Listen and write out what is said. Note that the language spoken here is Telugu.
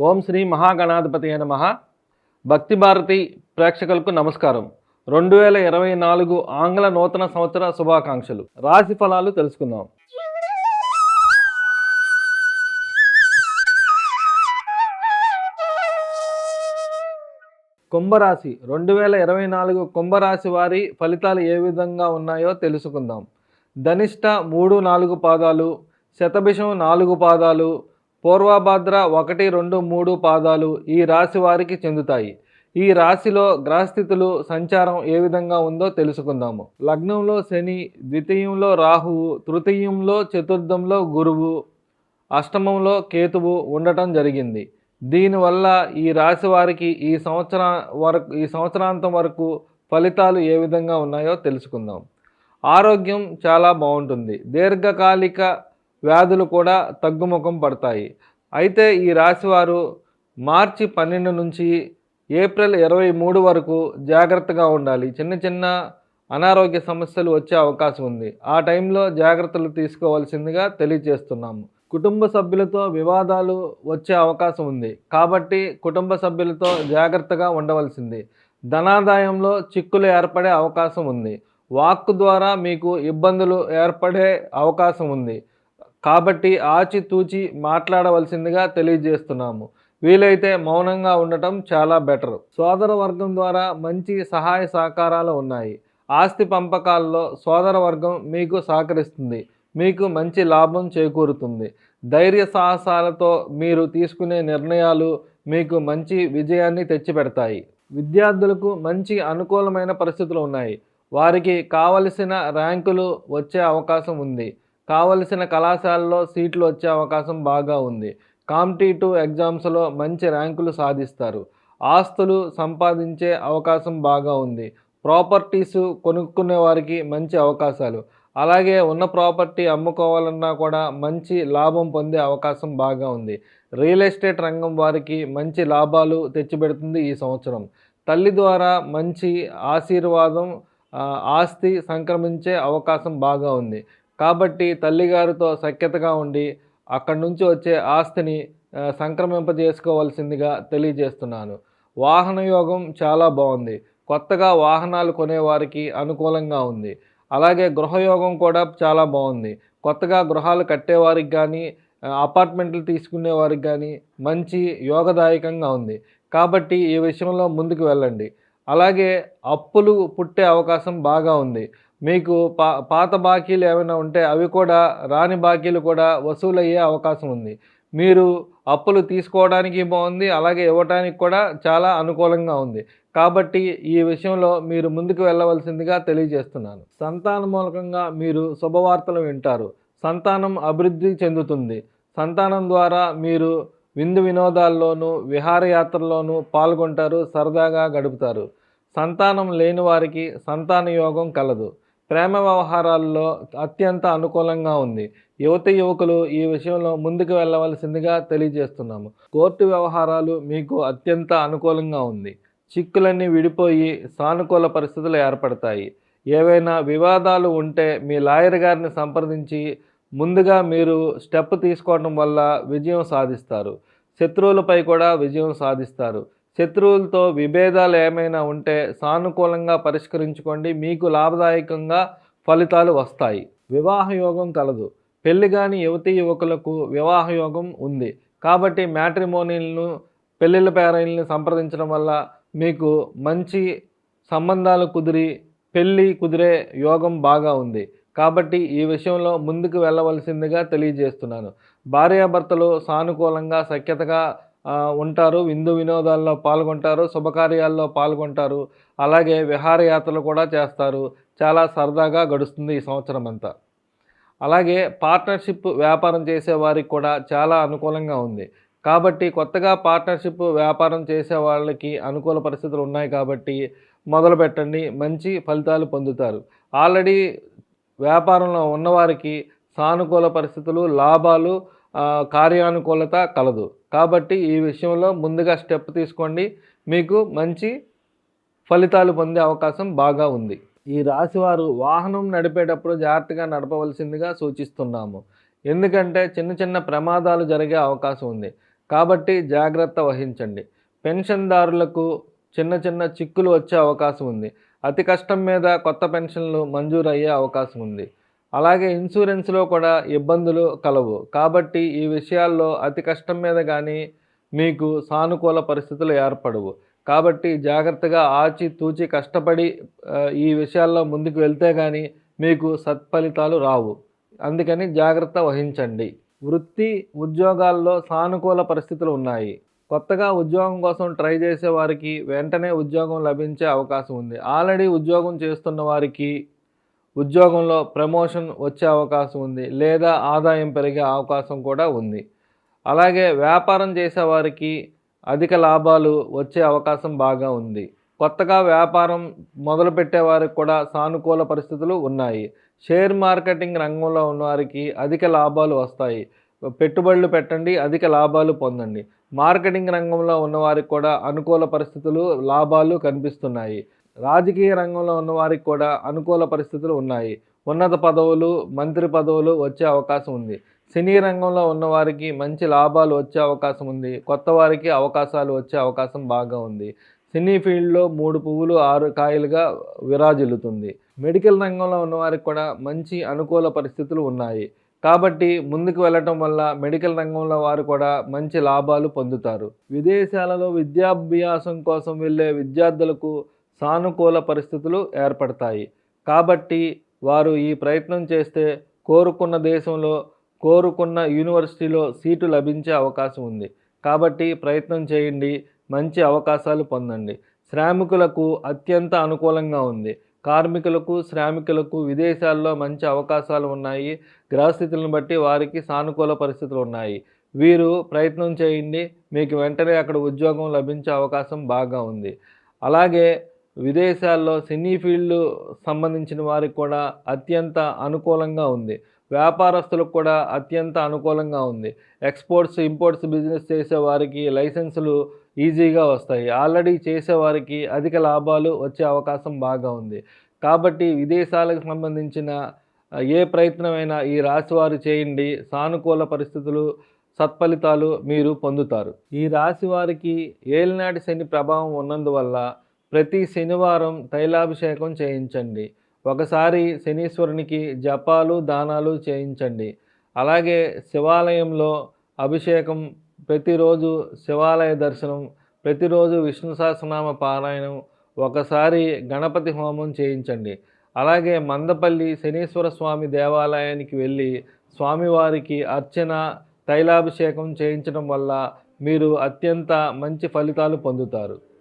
ఓం శ్రీ మహాగణాధిపతి నమ. భక్తి భారతి ప్రేక్షకులకు నమస్కారం. రెండు వేల ఇరవై నాలుగు ఆంగ్ల నూతన సంవత్సర శుభాకాంక్షలు. రాశి ఫలాలు తెలుసుకుందాం. కుంభరాశి. రెండు వేల ఇరవై నాలుగు కుంభరాశి వారి ఫలితాలు ఏ విధంగా ఉన్నాయో తెలుసుకుందాం. ధనిష్ట మూడు నాలుగు పాదాలు శతభిషం నాలుగు పాదాలు పూర్వభద్ర ఒకటి రెండు మూడు పాదాలు ఈ రాశి వారికి చెందుతాయి. ఈ రాశిలో గ్రహస్థితులు సంచారం ఏ విధంగా ఉందో తెలుసుకుందాము. లగ్నంలో శని ద్వితీయంలో రాహువు తృతీయంలో చతుర్థంలో గురువు అష్టమంలో కేతువు ఉండటం జరిగింది. దీనివల్ల ఈ రాశి వారికి ఈ సంవత్సర వరకు ఈ సంవత్సరాంతం వరకు ఫలితాలు ఏ విధంగా ఉన్నాయో తెలుసుకుందాం. ఆరోగ్యం చాలా బాగుంటుంది. దీర్ఘకాలిక వ్యాధులు కూడా తగ్గుముఖం పడతాయి. అయితే ఈ రాశివారు మార్చి పన్నెండు నుంచి ఏప్రిల్ ఇరవై మూడు వరకు జాగ్రత్తగా ఉండాలి. చిన్న చిన్న అనారోగ్య సమస్యలు వచ్చే అవకాశం ఉంది. ఆ టైంలో జాగ్రత్తలు తీసుకోవాల్సిందిగా తెలియజేస్తున్నాము కుటుంబ సభ్యులతో వివాదాలు వచ్చే అవకాశం ఉంది. కాబట్టి కుటుంబ సభ్యులతో జాగ్రత్తగా ఉండవలసింది. ధనాదాయంలో చిక్కులు ఏర్పడే అవకాశం ఉంది. వాక్కు ద్వారా మీకు ఇబ్బందులు ఏర్పడే అవకాశం ఉంది. కాబట్టి ఆచితూచి మాట్లాడవలసిందిగా తెలియజేస్తున్నాము. వీలైతే మౌనంగా ఉండటం చాలా బెటర్. సోదర వర్గం ద్వారా మంచి సహాయ సహకారాలు ఉన్నాయి. ఆస్తి పంపకాల్లో సోదర వర్గం మీకు సహకరిస్తుంది. మీకు మంచి లాభం చేకూరుతుంది. ధైర్య సాహసాలతో మీరు తీసుకునే నిర్ణయాలు మీకు మంచి విజయాన్ని తెచ్చిపెడతాయి. విద్యార్థులకు మంచి అనుకూలమైన పరిస్థితులు ఉన్నాయి. వారికి కావలసిన ర్యాంకులు వచ్చే అవకాశం ఉంది. కావలసిన కళాశాలలో సీట్లు వచ్చే అవకాశం బాగా ఉంది. కాంపిటేటివ్ ఎగ్జామ్స్లో మంచి ర్యాంకులు సాధిస్తారు. ఆస్తులు సంపాదించే అవకాశం బాగా ఉంది. ప్రాపర్టీస్ కొనుక్కునే వారికి మంచి అవకాశాలు. అలాగే ఉన్న ప్రాపర్టీ అమ్ముకోవాలన్నా కూడా మంచి లాభం పొందే అవకాశం బాగా ఉంది. రియల్ ఎస్టేట్ రంగం వారికి మంచి లాభాలు తెచ్చిపెడుతుంది ఈ సంవత్సరం. తల్లి ద్వారా మంచి ఆశీర్వాదం ఆస్తి సంక్రమించే అవకాశం బాగా ఉంది. కాబట్టి తల్లిగారితో సఖ్యతగా ఉండి అక్కడి నుంచి వచ్చే ఆస్తిని సంక్రమింపజేసుకోవాల్సిందిగా తెలియజేస్తున్నాను. వాహన యోగం చాలా బాగుంది. కొత్తగా వాహనాలు కొనేవారికి అనుకూలంగా ఉంది. అలాగే గృహయోగం కూడా చాలా బాగుంది. కొత్తగా గృహాలు కట్టేవారికి కానీ అపార్ట్మెంట్లు తీసుకునే వారికి కానీ మంచి యోగదాయకంగా ఉంది. కాబట్టి ఈ విషయంలో ముందుకు వెళ్ళండి. అలాగే అప్పులు పుట్టే అవకాశం బాగా ఉంది. మీకు పా పాత బాకీలు ఏమైనా ఉంటే అవి కూడా రాని బాకీలు కూడా వసూలయ్యే అవకాశం ఉంది. మీరు అప్పులు తీసుకోవడానికి బాగుంది అలాగే ఇవ్వడానికి కూడా చాలా అనుకూలంగా ఉంది. కాబట్టి ఈ విషయంలో మీరు ముందుకు వెళ్ళవలసిందిగా తెలియజేస్తున్నాను. సంతాన మూలకంగా మీరు శుభవార్తలు వింటారు. సంతానం అభివృద్ధి చెందుతుంది. సంతానం ద్వారా మీరు విందు వినోదాల్లోనూ విహారయాత్రల్లోనూ పాల్గొంటారు సరదాగా గడుపుతారు. సంతానం లేని వారికి సంతాన యోగం కలదు. ప్రేమ వ్యవహారాల్లో అత్యంత అనుకూలంగా ఉంది. యువత యువకులు ఈ విషయంలో ముందుకు వెళ్ళవలసిందిగా తెలియజేస్తున్నాము. కోర్టు వ్యవహారాలు మీకు అత్యంత అనుకూలంగా ఉంది. చిక్కులన్నీ విడిపోయి సానుకూల పరిస్థితులు ఏర్పడతాయి. ఏవైనా వివాదాలు ఉంటే మీ లాయర్ గారిని సంప్రదించి ముందుగా మీరు స్టెప్ తీసుకోవడం వల్ల విజయం సాధిస్తారు. శత్రువులపై కూడా విజయం సాధిస్తారు. శత్రువులతో విభేదాలు ఏమైనా ఉంటే సానుకూలంగా పరిష్కరించుకోండి. మీకు లాభదాయకంగా ఫలితాలు వస్తాయి. వివాహ యోగం కలదు. పెళ్ళి కాని యువతీ యువకులకు వివాహ యోగం ఉంది. కాబట్టి మ్యాట్రిమోనీలను పెళ్ళిళ్ళ పేరైల్ని సంప్రదించడం వల్ల మీకు మంచి సంబంధాలు కుదిరి పెళ్ళి కుదిరే యోగం బాగా ఉంది. కాబట్టి ఈ విషయంలో ముందుకు వెళ్ళవలసిందిగా తెలియజేస్తున్నాను. భార్యాభర్తలు సానుకూలంగా సఖ్యతగా ఉంటారు. విందు వినోదాల్లో పాల్గొంటారు. శుభకార్యాల్లో పాల్గొంటారు. అలాగే విహారయాత్రలు కూడా చేస్తారు. చాలా సరదాగా గడుస్తుంది ఈ సంవత్సరం అంతా. అలాగే పార్ట్నర్షిప్ వ్యాపారం చేసే వారికి కూడా చాలా అనుకూలంగా ఉంది. కాబట్టి కొత్తగా పార్ట్నర్షిప్ వ్యాపారం చేసే వాళ్ళకి అనుకూల పరిస్థితులు ఉన్నాయి కాబట్టి మొదలు పెట్టండి. మంచి ఫలితాలు పొందుతారు. ఆల్రెడీ వ్యాపారంలో ఉన్నవారికి సానుకూల పరిస్థితులు లాభాలు కార్యానుకూలత కలదు. కాబట్టి ఈ విషయంలో ముందుగా స్టెప్ తీసుకోండి. మీకు మంచి ఫలితాలు పొందే అవకాశం బాగా ఉంది. ఈ రాశివారు వాహనం నడిపేటప్పుడు జాగ్రత్తగా నడపవలసిందిగా సూచిస్తున్నాము. ఎందుకంటే చిన్న చిన్న ప్రమాదాలు జరిగే అవకాశం ఉంది. కాబట్టి జాగ్రత్త వహించండి. పెన్షన్దారులకు చిన్న చిన్న చిక్కులు వచ్చే అవకాశం ఉంది. అతి కష్టం మీద కొత్త పెన్షన్లు మంజూరు అయ్యే అవకాశం ఉంది. అలాగే ఇన్సూరెన్స్లో కూడా ఇబ్బందులు కలవు. కాబట్టి ఈ విషయాల్లో అతి కష్టం మీద కానీ మీకు సానుకూల పరిస్థితులు ఏర్పడవు. కాబట్టి జాగ్రత్తగా ఆచి తూచి కష్టపడి ఈ విషయాల్లో ముందుకు వెళ్తే కానీ మీకు సత్ఫలితాలు రావు. అందుకని జాగ్రత్త వహించండి. వృత్తి ఉద్యోగాల్లో సానుకూల పరిస్థితులు ఉన్నాయి. కొత్తగా ఉద్యోగం కోసం ట్రై చేసే వారికి వెంటనే ఉద్యోగం లభించే అవకాశం ఉంది. ఆల్రెడీ ఉద్యోగం చేస్తున్న వారికి ఉద్యోగంలో ప్రమోషన్ వచ్చే అవకాశం ఉంది లేదా ఆదాయం పెరిగే అవకాశం కూడా ఉంది. అలాగే వ్యాపారం చేసేవారికి అధిక లాభాలు వచ్చే అవకాశం బాగా ఉంది. కొత్తగా వ్యాపారం మొదలుపెట్టే వారికి కూడా సానుకూల పరిస్థితులు ఉన్నాయి. షేర్ మార్కెటింగ్ రంగంలో ఉన్నవారికి అధిక లాభాలు వస్తాయి. పెట్టుబడులు పెట్టండి అధిక లాభాలు పొందండి. మార్కెటింగ్ రంగంలో ఉన్నవారికి కూడా అనుకూల పరిస్థితులు లాభాలు కనిపిస్తున్నాయి. రాజకీయ రంగంలో ఉన్నవారికి కూడా అనుకూల పరిస్థితులు ఉన్నాయి. ఉన్నత పదవులు మంత్రి పదవులు వచ్చే అవకాశం ఉంది. సినీ రంగంలో ఉన్నవారికి మంచి లాభాలు వచ్చే అవకాశం ఉంది. కొత్త వారికి అవకాశాలు వచ్చే అవకాశం బాగా ఉంది. సినీ ఫీల్డ్లో మూడు పువ్వులు ఆరు కాయలుగా విరాజిల్లుతుంది. మెడికల్ రంగంలో ఉన్నవారికి కూడా మంచి అనుకూల పరిస్థితులు ఉన్నాయి. కాబట్టి ముందుకు వెళ్ళటం వల్ల మెడికల్ రంగంలో వారు కూడా మంచి లాభాలు పొందుతారు. విదేశాలలో విద్యాభ్యాసం కోసం వెళ్ళే విద్యార్థులకు సానుకూల పరిస్థితులు ఏర్పడతాయి. కాబట్టి వారు ఈ ప్రయత్నం చేస్తే కోరుకున్న దేశంలో కోరుకున్న యూనివర్సిటీలో సీటు లభించే అవకాశం ఉంది. కాబట్టి ప్రయత్నం చేయండి మంచి అవకాశాలు పొందండి. శ్రామికులకు అత్యంత అనుకూలంగా ఉంది. కార్మికులకు శ్రామికులకు విదేశాల్లో మంచి అవకాశాలు ఉన్నాయి. గ్రహస్థితులను బట్టి వారికి సానుకూల పరిస్థితులు ఉన్నాయి. వీరు ప్రయత్నం చేయండి మీకు వెంటనే అక్కడ ఉద్యోగం లభించే అవకాశం బాగా ఉంది. అలాగే విదేశాల్లో సినీ ఫీల్డ్ సంబంధించిన వారికి కూడా అత్యంత అనుకూలంగా ఉంది. వ్యాపారస్తులకు కూడా అత్యంత అనుకూలంగా ఉంది. ఎక్స్పోర్ట్స్ ఇంపోర్ట్స్ బిజినెస్ చేసేవారికి లైసెన్సులు ఈజీగా వస్తాయి. ఆల్రెడీ చేసేవారికి అధిక లాభాలు వచ్చే అవకాశం బాగా ఉంది. కాబట్టి విదేశాలకు సంబంధించిన ఏ ప్రయత్నమైనా ఈ రాశి వారు చేయండి. సానుకూల పరిస్థితులు సత్ఫలితాలు మీరు పొందుతారు. ఈ రాశి వారికి ఏలినాటి శని ప్రభావం ఉన్నందువల్ల ప్రతి శనివారం తైలాభిషేకం చేయించండి. ఒకసారి శనీశ్వరునికి జపాలు దానాలు చేయించండి. అలాగే శివాలయంలో అభిషేకం ప్రతిరోజు శివాలయ దర్శనం ప్రతిరోజు విష్ణు సహస్రనామ పారాయణం ఒకసారి గణపతి హోమం చేయించండి. అలాగే మందపల్లి శనీశ్వర స్వామి దేవాలయానికి వెళ్ళి స్వామివారికి అర్చన తైలాభిషేకం చేయించడం వల్ల మీరు అత్యంత మంచి ఫలితాలు పొందుతారు.